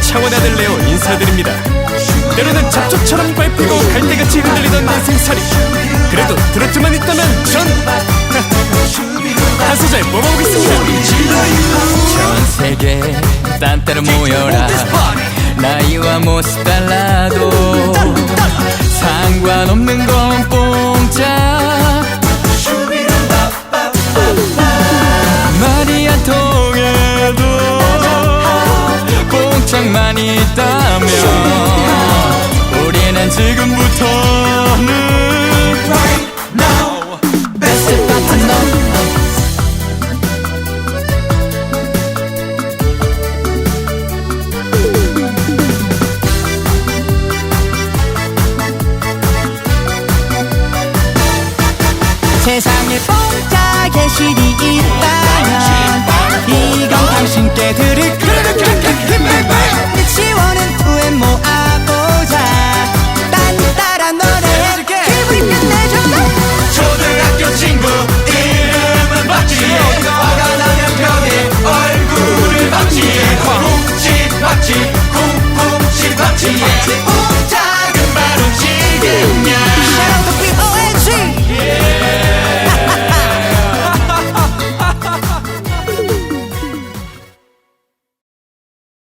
차원 아들 레오 인사드립니다. 때로는 잡초처럼 밟히고 갈대같이 흔들리던 인생살이 그래도 드러트만 있다면 전한 소절 뽑아보겠습니다. 전 세계 딴 데로 모여라 나이와 모습 달라도 상관없는 건 세상에 공짜의 실이 있다면